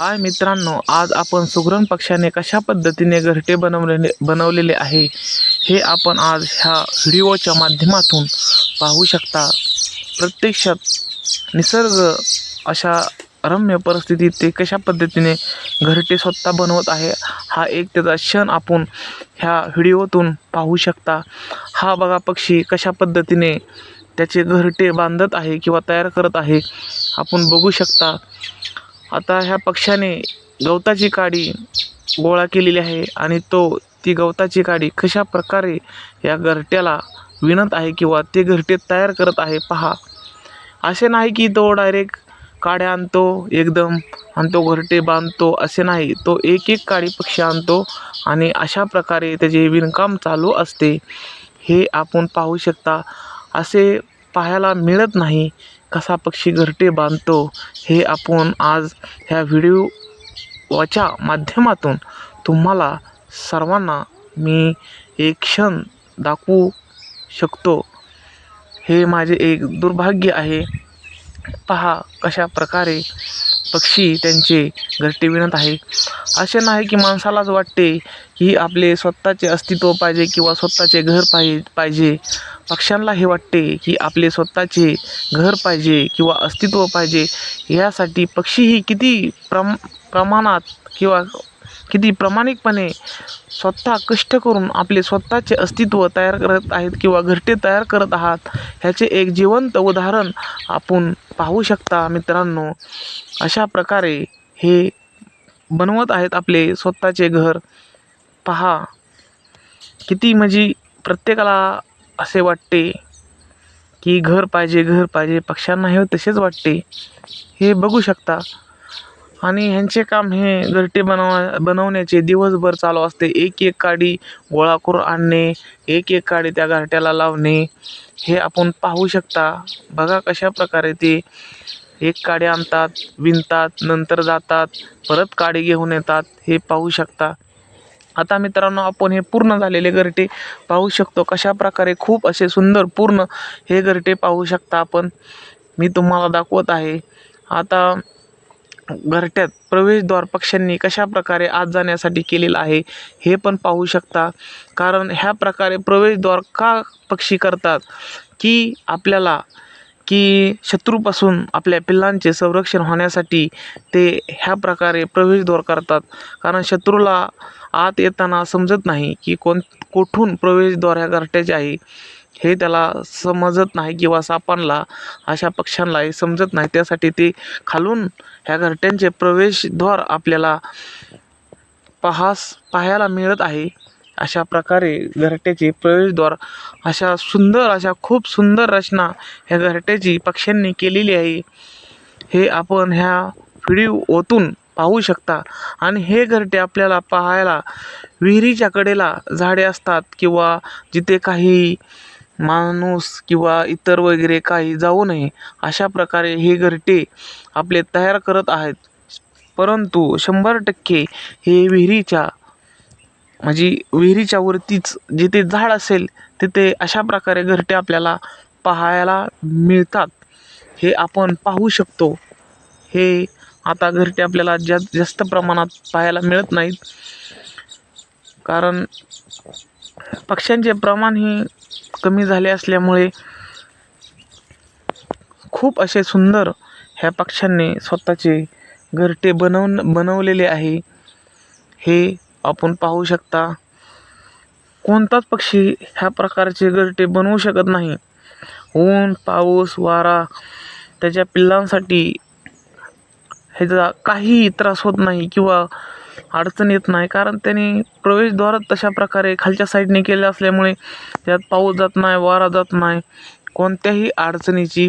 हाय मित्रांनो आज आपण सुगरण पक्षाने कशा पद्धतीने घरटे बनवलेले बनवलेले आहे हे आपण आज ह्या व्हिडिओच्या माध्यमातून पाहू शकता. प्रत्यक्षात निसर्ग अशा रम्य परिस्थितीत ते कशा पद्धतीने घरटे स्वतः बनवत आहे हा एक त्याचा क्षण आपण ह्या व्हिडिओतून पाहू शकता. हा बघा पक्षी कशा पद्धतीने त्याचे घरटे बांधत आहे किंवा तयार करत आहे आपण बघू शकता. आता ह्या पक्ष्याने गवताची काडी गोळा केलेली आहे आणि तो ती गवताची काडी कशा प्रकारे या घरट्याला विणत आहे किंवा ते घरटे तयार करत आहे पहा. असे नाही की तो डायरेक्ट काड्या आणतो एकदम आणि तो घरटे बांधतो असे नाही. तो एक एक काडी पक्षी आणतो आणि अशा प्रकारे त्याचे विणकाम चालू असते. हे आपण पाहू शकता. असे पाहायला मिळत नाही. कसा पक्षी घरटे बांधतो हे आपण आज ह्या व्हिडिओच्या माध्यमातून तुम्हाला सर्वांना मी एक क्षण दाखवू शकतो. हे माझे एक दुर्भाग्य आहे. पहा कशा प्रकारे पक्षी त्यांचे घरटे विणत आहे असे नाही की माणसालाच वाटते की आपले स्वतःचे अस्तित्व पाहिजे किंवा स्वतःचे घर पाहि पाहिजे. पक्ष्यांना हे वाटते की आपले स्वतःचे घर पाहिजे किंवा अस्तित्व पाहिजे यासाठी पक्षीही किती प्रम प्रमाणात किंवा किती प्रामाणिकपणे स्वतः कष्ट करून आपले स्वतःचे अस्तित्व तयार करत आहेत किंवा घरटे तयार करत आहात ह्याचे एक जिवंत उदाहरण आपण पाहू शकता मित्रांनो. अशा प्रकारे हे बनवत आहेत आपले स्वतःचे घर. पहा किती म्हणजे प्रत्येकाला असे वाटते की घर पाहिजे घर पाहिजे पक्ष्यांना हे तसेच वाटते. हे बघू शकता. आणि ह्यांचे काम हे घरटे बनवा बनवण्याचे दिवसभर चालू असते. एक एक काडी गोळा करून आणणे एक एक काडी त्या घरट्याला लावणे हे आपण पाहू शकता. बघा कशा प्रकारे ते एक काडी आणतात विणतात नंतर जातात परत काडी घेऊन येतात हे पाहू शकता. आता मित्रांनो आपण हे पूर्ण झालेले घरटे पाहू शकतो. कशा प्रकारे खूप असे सुंदर पूर्ण हे घरटे पाहू शकता आपण. मी तुम्हाला दाखवत आहे. आता घरट्यात प्रवेशद्वार पक्ष्यांनी कशा प्रकारे आत जाण्यासाठी केलेलं आहे हे पण पाहू शकता. कारण ह्या प्रकारे प्रवेशद्वार का पक्षी करतात? की आपल्याला की शत्रूपासून आपल्या पिल्लांचे संरक्षण होण्यासाठी ते ह्या प्रकारे प्रवेशद्वार करतात. कारण शत्रूला आत येताना समजत नाही की कोण कुठून प्रवेशद्वार ह्या घरट्याचे आहे हे त्याला समजत नाही किंवा सापांना अशा पक्ष्यांना हे समजत नाही. त्यासाठी ते खालून ह्या घरट्यांचे प्रवेशद्वार आपल्याला पाहास पाहायला मिळत आहे. अशा प्रकारे घरट्याचे प्रवेशद्वार अशा सुंदर अशा खूप सुंदर रचना ह्या घरट्याची पक्ष्यांनी केलेली आहे. हे आपण ह्या व्हिडिओतून पाहू शकता. आणि हे घरटे आपल्याला पाहायला विहिरीच्या कडेला झाडे असतात किंवा जिथे काही माणूस किंवा इतर वगैरे काही जाऊ नये अशा प्रकारे हे घरटे आपले तयार करत आहेत. परंतु शंभर टक्के हे विहिरीच्या म्हणजे विहिरीच्या वरतीच जिथे झाड असेल तिथे अशा प्रकारे घरटे आपल्याला पाहायला मिळतात. हे आपण पाहू शकतो. हे आता घरटे आपल्याला जा जास्त प्रमाणात पाहायला मिळत नाहीत. कारण पक्ष्यांचे प्रमाण ही कमी झाले असल्यामुळे खूप असे सुंदर ह्या पक्ष्यांनी स्वतःचे घरटे बनवून बनवलेले आहे. हे आपण पाहू शकता. कोणताच पक्षी ह्या प्रकारचे घरटे बनवू शकत नाही. ऊन पाऊस वारा त्याच्या पिल्लांसाठी ह्याचा काहीही त्रास होत नाही किंवा अडचण येत नाही. कारण त्यांनी प्रवेशद्वारात तशा प्रकारे खालच्या साईडने केलं असल्यामुळे त्यात पाऊस जात नाही वारा जात नाही. कोणत्याही अडचणीची